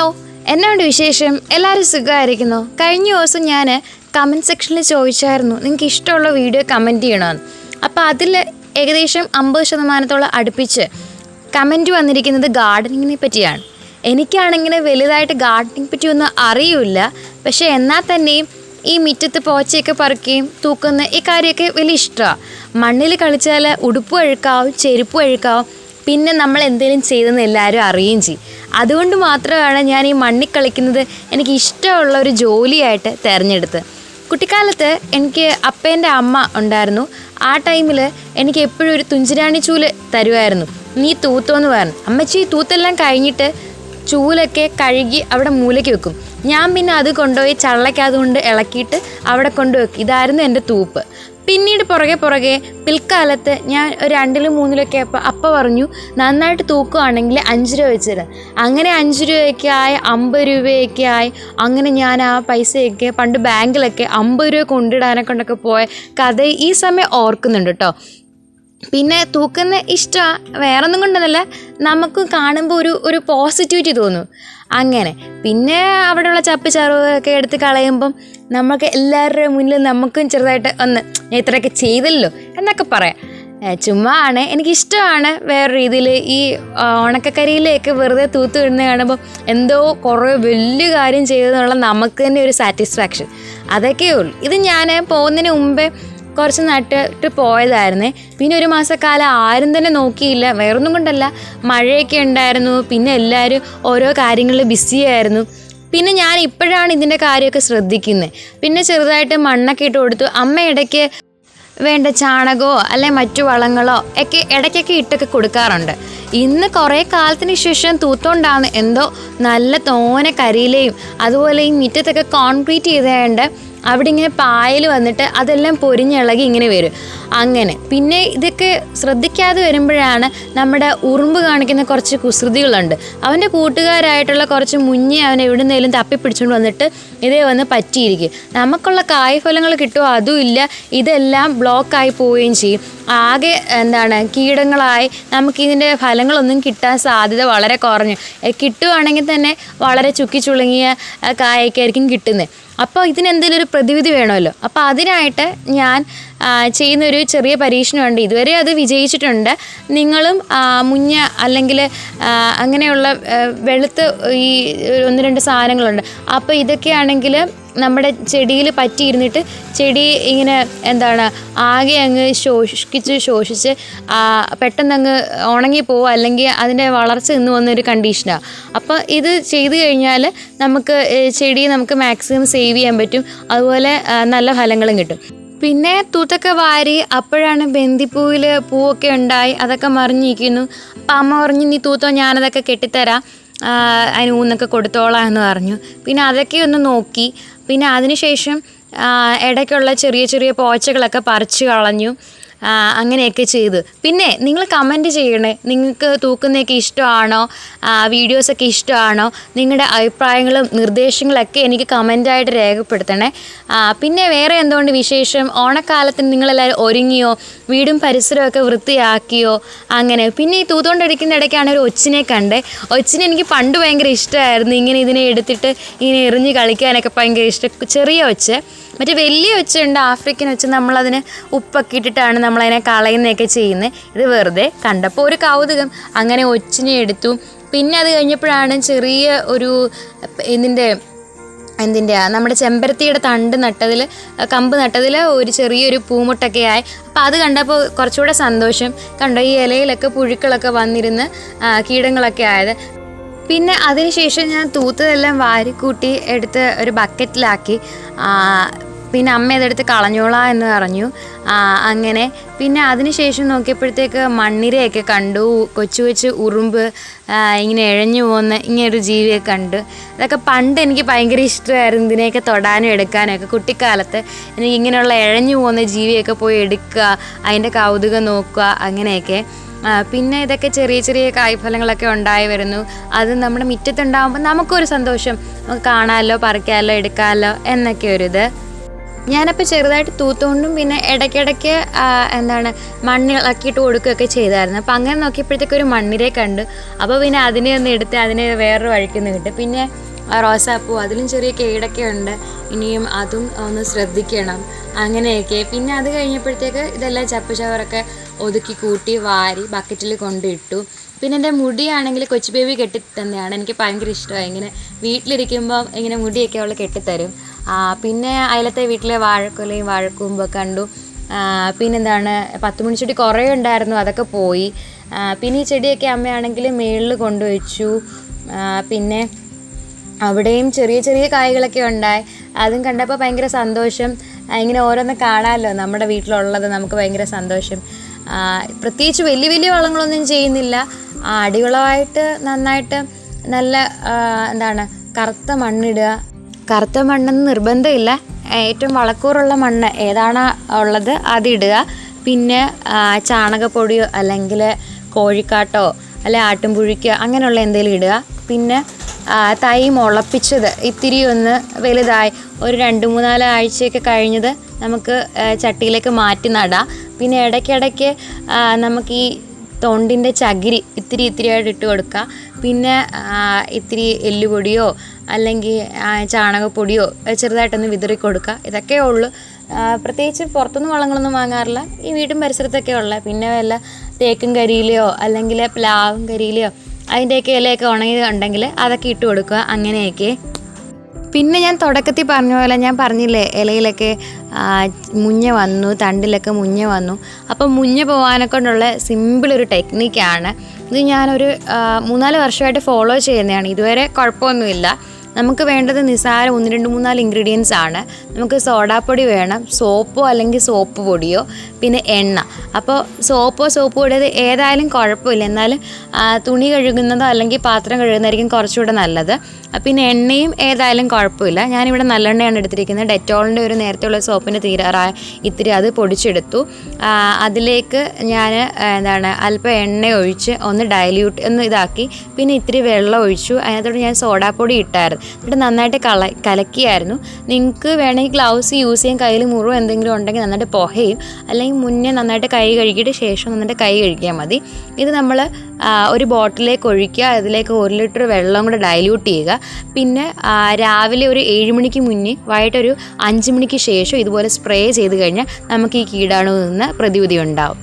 Hello എന്നാണ്ട് വിശേഷം? എല്ലാവരും സുഖമായിരിക്കുന്നു? കഴിഞ്ഞ ദിവസം ഞാൻ കമന്റ് സെക്ഷനിൽ ചോദിച്ചായിരുന്നു നിങ്ങൾക്ക് ഇഷ്ടമുള്ള വീഡിയോ കമന്റ് ചെയ്യണമെന്ന് അപ്പോൾ അതിൽ ഏകദേശം അമ്പത് ശതമാനത്തോളം അടുപ്പിച്ച് കമന്റ് വന്നിരിക്കുന്നത് ഗാർഡനിങ്ങിനെ പറ്റിയാണ്. എനിക്കാണെങ്കിൽ വലുതായിട്ട് ഗാർഡനിങ് പറ്റിയൊന്നും അറിയില്ല. പക്ഷേ എന്നാൽ തന്നെയും ഈ മുറ്റത്ത് പോച്ചയൊക്കെ പറിക്കുകയും തൂക്കുന്ന ഈ കാര്യമൊക്കെ വലിയ ഇഷ്ടമാണ് മണ്ണിൽ കളിച്ചാൽ ഉടുപ്പ് അഴുക്കാവും ചെരുപ്പ് അഴുക്കാവും. പിന്നെ നമ്മൾ എന്തെങ്കിലും ചെയ്തെന്ന് എല്ലാവരും അറിയുകയും ചെയ്യും. അതുകൊണ്ട് മാത്രമാണ് ഞാൻ ഈ മണ്ണിൽ കളിക്കുന്നത് എനിക്ക് ഇഷ്ടമുള്ള ഒരു ജോലിയായിട്ട് തിരഞ്ഞെടുത്ത് കുട്ടിക്കാലത്ത് എനിക്ക് അപ്പേന്റെ അമ്മ ഉണ്ടായിരുന്നു. ആ ടൈമിൽ എനിക്ക് എപ്പോഴും ഒരു തുഞ്ചിരാണി ചൂൽ തരുമായിരുന്നു. നീ തൂത്തോന്ന് പറഞ്ഞു. അമ്മച്ചി തൂത്തെല്ലാം കഴിഞ്ഞിട്ട് ചൂലൊക്കെ കഴുകി അവിടെ മൂലയ്ക്ക് വെക്കും. ഞാൻ പിന്നെ അത് കൊണ്ടുപോയി ചള്ളക്കകത്ത് കൊണ്ട് ഇളക്കിയിട്ട് അവിടെ കൊണ്ടുവെക്കും. ഇതായിരുന്നു എന്റെ തൂപ്പ്. പിന്നീട് പുറകെ പുറകെ പിൽക്കാലത്ത് ഞാൻ ഒരു രണ്ടിലും മൂന്നിലൊക്കെ അപ്പോൾ അപ്പം പറഞ്ഞു നന്നായിട്ട് തൂക്കുകയാണെങ്കിൽ അഞ്ച് രൂപ വെച്ച് തരാം. അങ്ങനെ അഞ്ച് രൂപയൊക്കെ ആയി അമ്പത് രൂപയൊക്കെ ആയി. അങ്ങനെ ഞാൻ ആ പൈസയൊക്കെ പണ്ട് ബാങ്കിലൊക്കെ അമ്പത് രൂപ കൊണ്ടിടാനെ കൊണ്ടൊക്കെ പോയ കഥ ഈ സമയം ഓർക്കുന്നുണ്ട് കേട്ടോ പിന്നെ തൂക്കുന്ന ഇഷ്ടം വേറെ ഒന്നും കൊണ്ടൊന്നല്ല നമുക്ക് കാണുമ്പോൾ ഒരു ഒരു പോസിറ്റിവിറ്റി തോന്നും. അങ്ങനെ പിന്നെ അവിടെയുള്ള ചപ്പ് ചറവൊക്കെ എടുത്ത് കളയുമ്പം നമുക്ക് എല്ലാവരുടെ മുന്നിൽ നമുക്കും ചെറുതായിട്ട് ഒന്ന് ഞാൻ ഇത്രയൊക്കെ ചെയ്തല്ലോ എന്നൊക്കെ പറയാം. ചുമ്മാ ആണ് എനിക്കിഷ്ടമാണ് വേറെ രീതിയിൽ ഈ ഉണക്കക്കരിയിലേക്ക് വെറുതെ തൂത്ത് വിടുന്ന കാണുമ്പോൾ എന്തോ കുറേ വലിയ കാര്യം ചെയ്തെന്നുള്ള നമുക്ക് തന്നെ ഒരു സാറ്റിസ്ഫാക്ഷൻ അതൊക്കെയേ ഉള്ളൂ. ഇത് ഞാൻ പോകുന്നതിന് മുമ്പേ കുറച്ച് നട്ടിട്ട് പോയതായിരുന്നേ. പിന്നെ ഒരു മാസക്കാലം ആരും തന്നെ നോക്കിയില്ല. വേറൊന്നും കൊണ്ടല്ല. മഴയൊക്കെ ഉണ്ടായിരുന്നു. പിന്നെ എല്ലാവരും ഓരോ കാര്യങ്ങളിൽ ബിസിയായിരുന്നു പിന്നെ ഞാൻ ഇപ്പോഴാണ് ഇതിന്റെ കാര്യമൊക്കെ ശ്രദ്ധിക്കുന്നത് പിന്നെ ചെറുതായിട്ട് മണ്ണൊക്കെ ഇട്ട് കൊടുത്തു. അമ്മ ഇടയ്ക്ക് വേണ്ട ചാണകമോ അല്ലെ മറ്റു വളങ്ങളോ ഒക്കെ ഇടയ്ക്കൊക്കെ ഇട്ടൊക്കെ കൊടുക്കാറുണ്ട്. ഇന്ന് കുറേ കാലത്തിന് ശേഷം തൂത്തോണ്ടാണ് എന്തോ നല്ല തോനെ കരിയിലയും അതുപോലെ ഈ മുറ്റത്തൊക്കെ കോൺക്രീറ്റ് ചെയ്തതുകൊണ്ട് അവിടെ ഇങ്ങനെ പായൽ വന്നിട്ട് അതെല്ലാം പൊരിഞ്ഞിളകി ഇങ്ങനെ വരും. അങ്ങനെ. പിന്നെ ഇതൊക്കെ ശ്രദ്ധിക്കാതെ വരുമ്പോഴാണ് നമ്മുടെ ഉറുമ്പ് കാണിക്കുന്ന കുറച്ച് കുസൃതികളുണ്ട്. അവന്റെ കൂട്ടുകാരായിട്ടുള്ള കുറച്ച് മുന്നേ അവൻ എവിടുന്നേലും തപ്പിപ്പിടിച്ചുകൊണ്ട് വന്നിട്ട് ഇതേ വന്ന് പറ്റിയിരിക്കും. നമുക്കുള്ള കായ്ഫലങ്ങൾ കിട്ടുമോ അതുമില്ല ഇതെല്ലാം ബ്ലോക്കായി പോവുകയും ചെയ്യും. ആകെ എന്താണ് കീടങ്ങളായി നമുക്കിതിന്റെ ഫലങ്ങളൊന്നും കിട്ടാൻ സാധ്യത വളരെ കുറഞ്ഞു. കിട്ടുവാണെങ്കിൽ തന്നെ വളരെ ചുക്കി ചുളുങ്ങിയ ആ, കായൊക്കെ ആയിരിക്കും കിട്ടുന്നത് അപ്പോൾ ഇതിനെന്തെങ്കിലും ഒരു പ്രതിവിധി വേണമല്ലോ. അപ്പോൾ അതിനായിട്ട് ഞാൻ ചെയ്യുന്നൊരു ചെറിയ പരീക്ഷണമുണ്ട്. ഇതുവരെ അത് വിജയിച്ചിട്ടുണ്ട്. നിങ്ങളും മുഞ്ഞ അല്ലെങ്കിൽ അങ്ങനെയുള്ള വെളുത്ത് ഈ ഒന്ന് രണ്ട് സാധനങ്ങളുണ്ട്. അപ്പോൾ ഇതൊക്കെയാണെങ്കിൽ നമ്മുടെ ചെടിയിൽ പറ്റിയിരുന്നിട്ട് ചെടി ഇങ്ങനെ എന്താണ് ആകെ അങ്ങ് ശോഷിച്ച് ശോഷിച്ച് പെട്ടെന്നങ്ങ് ഉണങ്ങിപ്പോവുക അല്ലെങ്കിൽ അതിന്റെ വളർച്ച നിന്ന് വന്നൊരു കണ്ടീഷനാണ് അപ്പോൾ ഇത് ചെയ്തു കഴിഞ്ഞാൽ നമുക്ക് ചെടി നമുക്ക് മാക്സിമം സേവ് ചെയ്യാൻ പറ്റും. അതുപോലെ നല്ല ഫലങ്ങളും കിട്ടും. പിന്നെ തൂത്തൊക്കെ വാരി അപ്പോഴാണ് ബന്ദിപ്പൂവിൽ പൂവൊക്കെ ഉണ്ടായി അതൊക്കെ മറിഞ്ഞിരിക്കുന്നു. അപ്പം അമ്മ പറഞ്ഞു നീ തൂത്തോ ഞാനതൊക്കെ കെട്ടിത്തരാം. അതിന് ഊന്നൊക്കെ കൊടുത്തോളാം എന്ന് പറഞ്ഞു. പിന്നെ അതൊക്കെ ഒന്ന് നോക്കി. പിന്നെ അതിനുശേഷം ഇടയ്ക്കുള്ള ചെറിയ ചെറിയ പോച്ചകളൊക്കെ പറിച്ചു കളഞ്ഞു. അങ്ങനെയൊക്കെ ചെയ്ത്. പിന്നെ നിങ്ങൾ കമന്റ് ചെയ്യണേ. നിങ്ങൾക്ക് തൂക്കുന്നതൊക്കെ ഇഷ്ടമാണോ? വീഡിയോസൊക്കെ ഇഷ്ടമാണോ? നിങ്ങളുടെ അഭിപ്രായങ്ങളും നിർദ്ദേശങ്ങളൊക്കെ എനിക്ക് കമന്റായിട്ട് രേഖപ്പെടുത്തണേ. പിന്നെ വേറെ എന്തുകൊണ്ട് വിശേഷം? ഓണക്കാലത്തിന് നിങ്ങളെല്ലാവരും ഒരുങ്ങിയോ? വീടും പരിസരമൊക്കെ വൃത്തിയാക്കിയോ? അങ്ങനെ. പിന്നെ ഈ തൂത്തുകൊണ്ടിരിക്കുന്ന ഇടയ്ക്കാണ് ഒരു ഒച്ചിനെ കണ്ടേ. ഒച്ചിനെ എനിക്ക് പണ്ട് ഭയങ്കര ഇഷ്ടമായിരുന്നു. ഇങ്ങനെ ഇതിനെ എടുത്തിട്ട് ഇങ്ങനെ എറിഞ്ഞ് കളിക്കാനൊക്കെ ഭയങ്കര ഇഷ്ടം. ചെറിയ ഒച്ച. മറ്റേ വലിയ ഒച്ചയുണ്ട് ആഫ്രിക്കൻ ഒച്ച നമ്മളതിന് ഉപ്പൊക്കെ ഇട്ടിട്ടാണ് നമ്മളതിനെ കളയുന്നതൊക്കെ ചെയ്യുന്നത് ഇത് വെറുതെ കണ്ടപ്പോൾ ഒരു കൗതുകം. അങ്ങനെ ഒച്ചിനെ എടുത്തു. പിന്നെ അത് കഴിഞ്ഞപ്പോഴാണ് ചെറിയ ഒരു ഇതിന്റെ എന്തിന്റെ നമ്മുടെ ചെമ്പരത്തിയുടെ തണ്ട് നട്ടതിൽ കമ്പ് നട്ടതിൽ ഒരു ചെറിയൊരു പൂമുട്ടൊക്കെ ആയി. അപ്പോൾ അത് കണ്ടപ്പോൾ കുറച്ചുകൂടെ സന്തോഷം. കണ്ടോ ഈ ഇലയിലൊക്കെ പുഴുക്കളൊക്കെ വന്നിരുന്ന് കീടങ്ങളൊക്കെ ആയത്. പിന്നെ അതിനുശേഷം ഞാൻ തൂത്തതെല്ലാം വാരിക്കൂട്ടി എടുത്ത് ഒരു ബക്കറ്റിലാക്കി. പിന്നെ അമ്മ ഇതെടുത്ത് കളഞ്ഞോളാം എന്ന് പറഞ്ഞു. അങ്ങനെ. പിന്നെ അതിനുശേഷം നോക്കിയപ്പോഴത്തേക്ക് മണ്ണിരയൊക്കെ കണ്ടു. കൊച്ചു കൊച്ചു ഉറുമ്പ് ഇങ്ങനെ ഇഴഞ്ഞു പോകുന്ന ഇങ്ങനെ ഒരു ജീവിയെ കണ്ടു. അതൊക്കെ പണ്ട് എനിക്ക് ഭയങ്കര ഇഷ്ടമായിരുന്നു ഇതിനെയൊക്കെ തൊടാനും എടുക്കാനും ഒക്കെ കുട്ടിക്കാലത്ത് എനിക്ക് ഇങ്ങനെയുള്ള ഇഴഞ്ഞു പോകുന്ന ജീവിയൊക്കെ പോയി എടുക്കുക അതിന്റെ കൗതുകം നോക്കുക അങ്ങനെയൊക്കെ. പിന്നെ ഇതൊക്കെ ചെറിയ ചെറിയ കായ്ഫലങ്ങളൊക്കെ ഉണ്ടായി വരുന്നു. അത് നമ്മുടെ മുറ്റത്തുണ്ടാകുമ്പോൾ നമുക്കൊരു സന്തോഷം. നമുക്ക് കാണാമല്ലോ പറിക്കാമല്ലോ എടുക്കാമല്ലോ എന്നൊക്കെ ഒരു ഇത്. ഞാനപ്പോൾ ചെറുതായിട്ട് തൂത്തുകൊണ്ടും പിന്നെ ഇടയ്ക്കിടയ്ക്ക് എന്താണ് മണ്ണ് ഇളക്കിയിട്ട് കൊടുക്കുകയൊക്കെ ചെയ്തായിരുന്നു. അപ്പോൾ അങ്ങനെ നോക്കിയപ്പോഴത്തേക്ക് ഒരു മണ്ണിരെ കണ്ടു. അപ്പോൾ പിന്നെ അതിനെ ഒന്ന് എടുത്ത് അതിനെ വേറൊരു വഴിക്കൊന്ന് കിട്ടും പിന്നെ റോസാപ്പൂ അതിലും ചെറിയ കേടൊക്കെ ഉണ്ട്. ഇനിയും അതും ഒന്ന് ശ്രദ്ധിക്കണം. അങ്ങനെയൊക്കെ. പിന്നെ അത് കഴിഞ്ഞപ്പോഴത്തേക്ക് ഇതെല്ലാം ചപ്പ് ചവറൊക്കെ ഒതുക്കി കൂട്ടി വാരി ബക്കറ്റിൽ കൊണ്ടിട്ടു പിന്നെ എന്റെ മുടിയാണെങ്കിൽ കൊച്ചു ബേബി കെട്ടി തന്നെയാണ് എനിക്ക് ഭയങ്കര ഇഷ്ടമായി ഇങ്ങനെ വീട്ടിലിരിക്കുമ്പോൾ ഇങ്ങനെ മുടിയൊക്കെ അവൾ കെട്ടിത്തരും. പിന്നെ അയലത്തെ വീട്ടിലെ വാഴക്കൊലയും വാഴക്കൂമ്പൊക്കെ കണ്ടു. പിന്നെന്താണ് പത്ത് മണിച്ചെടി കുറേ ഉണ്ടായിരുന്നു അതൊക്കെ പോയി. പിന്നെ ഈ ചെടിയൊക്കെ അമ്മയാണെങ്കിൽ മേളിൽ കൊണ്ടുവച്ചു. പിന്നെ അവിടെയും ചെറിയ ചെറിയ കായ്കളൊക്കെ ഉണ്ടായി. അതും കണ്ടപ്പോൾ ഭയങ്കര സന്തോഷം. ഇങ്ങനെ ഓരോന്ന് കാണാമല്ലോ നമ്മുടെ വീട്ടിലുള്ളത് നമുക്ക് ഭയങ്കര സന്തോഷം. പ്രത്യേകിച്ച് വലിയ വലിയ വളങ്ങളൊന്നും ചെയ്യുന്നില്ല. അടിവളമായിട്ട് നന്നായിട്ട് നല്ല എന്താണ് കറുത്ത മണ്ണിടുക കറുത്ത മണ്ണെന്ന് നിർബന്ധമില്ല. ഏറ്റവും വളക്കൂറുള്ള മണ്ണ് ഏതാണ് ഉള്ളത് അതിടുക പിന്നെ ചാണകപ്പൊടിയോ അല്ലെങ്കിൽ കോഴിക്കാട്ടോ അല്ലെ ആട്ടുംപുഴിക്കോ അങ്ങനെയുള്ള എന്തെങ്കിലും ഇടുക. പിന്നെ തൈ മുളപ്പിച്ചത് ഇത്തിരി ഒന്ന് വലുതായി ഒരു രണ്ട് മൂന്നാൽ ആഴ്ചയൊക്കെ കഴിഞ്ഞത് നമുക്ക് ചട്ടിയിലേക്ക് മാറ്റി നടാം. പിന്നെ ഇടയ്ക്കിടയ്ക്ക് നമുക്ക് ഈ തൊണ്ടിന്റെ ചകിരി ഇത്തിരി ഇത്തിരിയായിട്ട് ഇട്ട് കൊടുക്കുക. പിന്നെ ഇത്തിരി എല്ലുപൊടിയോ അല്ലെങ്കിൽ ചാണകപ്പൊടിയോ ചെറുതായിട്ടൊന്ന് വിതറി കൊടുക്കുക. ഇതൊക്കെ ഉള്ളൂ. പ്രത്യേകിച്ച് പുറത്തുനിന്ന് വളങ്ങളൊന്നും വാങ്ങാറില്ല. ഈ വീടും പരിസരത്തൊക്കെ ഉള്ള. പിന്നെ വല്ല തേക്കും കരിയിലയോ അല്ലെങ്കിൽ പ്ലാവും കരിയിലയോ അതിന്റെയൊക്കെ ഇലയൊക്കെ ഉണങ്ങി ഉണ്ടെങ്കിൽ അതൊക്കെ ഇട്ട് കൊടുക്കുക. അങ്ങനെയൊക്കെ. പിന്നെ ഞാൻ തുടക്കത്തിൽ പറഞ്ഞ പോലെ ഞാൻ പറഞ്ഞില്ലേ ഇലയിലൊക്കെ മുഞ്ഞ വന്നു തണ്ടിലൊക്കെ മുഞ്ഞ വന്നു. അപ്പം മുഞ്ഞ പോകാനെ കൊണ്ടുള്ള സിമ്പിൾ ഒരു ടെക്നിക്കാണ് ഇത് ഞാനൊരു മൂന്നാൽ വർഷമായിട്ട് ഫോളോ ചെയ്യുന്നതാണ്. ഇതുവരെ കുഴപ്പമൊന്നുമില്ല. നമുക്ക് വേണ്ടത് നിസ്സാരം ഒന്ന് രണ്ട് മൂന്നാൽ ഇൻഗ്രീഡിയൻസ് ആണ്. നമുക്ക് സോഡാപ്പൊടി വേണം സോപ്പോ അല്ലെങ്കിൽ സോപ്പ് പൊടിയോ പിന്നെ എണ്ണ. അപ്പോൾ സോപ്പോ സോപ്പ് പൊടിയോ ഏതായാലും കുഴപ്പമില്ല. എന്നാലും തുണി കഴുകുന്നതോ അല്ലെങ്കിൽ പാത്രം കഴുകുന്നതായിരിക്കും കുറച്ചുകൂടെ നല്ലത്. പിന്നെ എണ്ണയും ഏതായാലും കുഴപ്പമില്ല. ഞാനിവിടെ നല്ലെണ്ണയാണ് എടുത്തിരിക്കുന്നത്. ഡെറ്റോളിന്റെ ഒരു നേരത്തെയുള്ള സോപ്പിന് തീരാറായ ഇത്തിരി അത് പൊടിച്ചെടുത്തു. അതിലേക്ക് ഞാൻ എന്താണ് അല്പം എണ്ണ ഒഴിച്ച് ഒന്ന് ഡയല്യൂട്ട് ഒന്ന് ഇതാക്കി. പിന്നെ ഇത്തിരി വെള്ളം ഒഴിച്ചു. അതിനകത്തോട് ഞാൻ സോഡാപ്പൊടി ഇട്ടായിരുന്നു. എന്നിട്ട് നന്നായിട്ട് കള കലക്കിയായിരുന്നു. നിങ്ങൾക്ക് വേണമെങ്കിൽ ഗ്ലൗസ് യൂസ് ചെയ്യാൻ കയ്യിൽ മുറിവ് എന്തെങ്കിലും ഉണ്ടെങ്കിൽ നന്നായിട്ട് പുകയും അല്ലെങ്കിൽ മുന്നേ നന്നായിട്ട് കൈ കഴുകിയിട്ട് ശേഷം നന്നായിട്ട് കൈ കഴുകിയാൽ മതി. ഇത് നമ്മൾ ഒരു ബോട്ടിലേക്ക് ഒഴിക്കുക അതിലേക്ക് ഒരു ലിറ്റർ വെള്ളം കൂടെ ഡൈല്യൂട്ട് ചെയ്യുക. പിന്നെ രാവിലെ ഒരു ഏഴ് മണിക്ക് മുന്നേ വൈകിട്ടൊരു അഞ്ച് മണിക്ക് ശേഷം ഇതുപോലെ സ്പ്രേ ചെയ്ത് കഴിഞ്ഞാൽ നമുക്ക് ഈ കീടാണു നിന്ന് പ്രതിവിധി ഉണ്ടാവും.